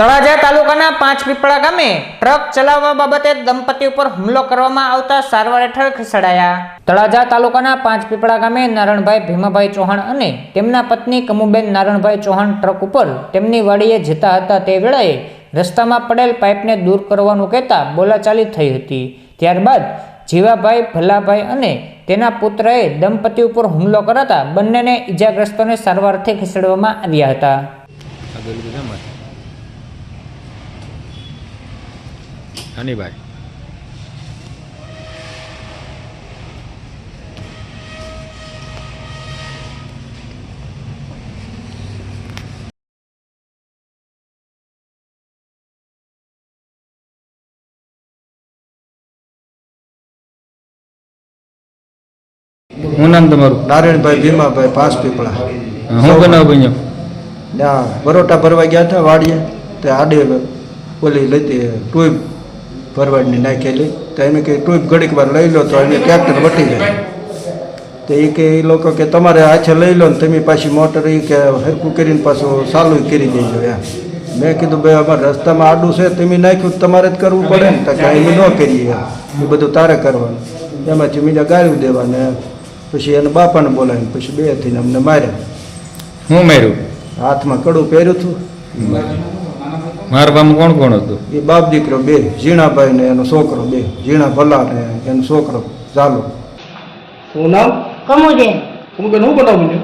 તળાજા તાલુકાના પાંચ પીપળા ગામે ટ્રક ચલાવવા બાબતે દંપતી ઉપર હુમલો કરવામાં આવતા સારવાર હેઠળ ખસેડાયા. તળાજા તાલુકાના પાંચ પીપળા ગામે નારણભાઈ ભીમાભાઈ ચૌહાણ અને તેમના પત્ની કમુબેન નારણભાઈ ચૌહાણ ટ્રક ઉપર તેમની વાડીએ જતા હતા તે વેળાએ રસ્તામાં પડેલ પાઇપને દૂર કરવાનું કહેતા બોલાચાલી થઈ હતી. ત્યારબાદ જીવાભાઈ ભલાભાઈ અને તેના પુત્રએ દંપતી ઉપર હુમલો કરાતા બંનેને ઈજાગ્રસ્તોને સારવારથી ખસેડવામાં આવ્યા હતા. હનીભાઈ. શું નામ તમારું? નારાયણભાઈ ભીમાભાઈ પાંચ પીપળા હું બનાવ બન્યો ત્યાં બરોટા ભરવા ગયા હતા વાડીએ તે આડે ઓલી લેતી ટુઈબ ભરવાડની નાખેલી. તો એને કે ટુઈબ ઘડીક વાર લઈ લો તો એને ટ્રેક્ટર વટી જાય તો એ કે એ લોકો કે તમારે હાથે લઈ લો ને તમે પાછી મોટર એ કે હરકું કરીને પાછું ચાલુ કરી દેજો એમ. મેં કીધું ભાઈ અમારે રસ્તામાં આડું છે તમે નાખ્યું તમારે જ કરવું પડે ને. તો કાંઈ ન કરીએ એમ. એ બધું તારે કરવાનું. એમાંથી બીજા ગાળ્યું દેવાને પછી એને બાપાને બોલાવીને પછી બે થઈને અમને માર્યા. હું માર્યું? હાથમાં કડું પહેર્યું હતું. મારા બામ કોણ કોણ હતું? એ બાપ દીકરો બે ઝીણાભાઈ ને એનો છોકરો બે ઝીણા ભલા ને એનો છોકરો ચાલો શું નામ? કમું છે હું બેન શું બનાવું છે?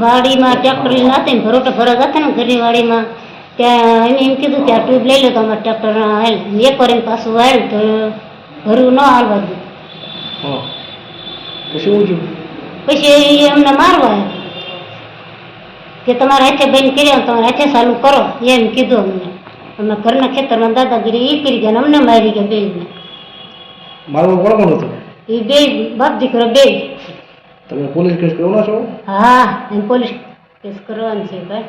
વાડીમાં ટ્રેક્ટર હતી ને ભરોટા ભરવા હતા ને ઘરની વાડીમાં. ત્યાં એને એમ કીધું કે આ ટ્યુબ લઈ લો તો અમારે ટ્રેક્ટર હાલ એક વાર એને પાછું હાલ તો ભરવું ન હાલવા દીધું હા. પછી પછી એ અમને મારવા આવ્યા. કે તમારે હાથે બેન કર્યા તમારે હાથે ચાલુ કરો. એમ કીધું અમને. અમે ઘરના ખેતરમાં દાદાગીરી એ કરી ગયા અમને મારી ગયા બે મારું કોણ કોણ હતું? એ બે બાપ દીકરો બે તમે પોલીસ કેસ કરવાના છો? હા એમ પોલીસ કેસ કરવાનું છે ભાઈ.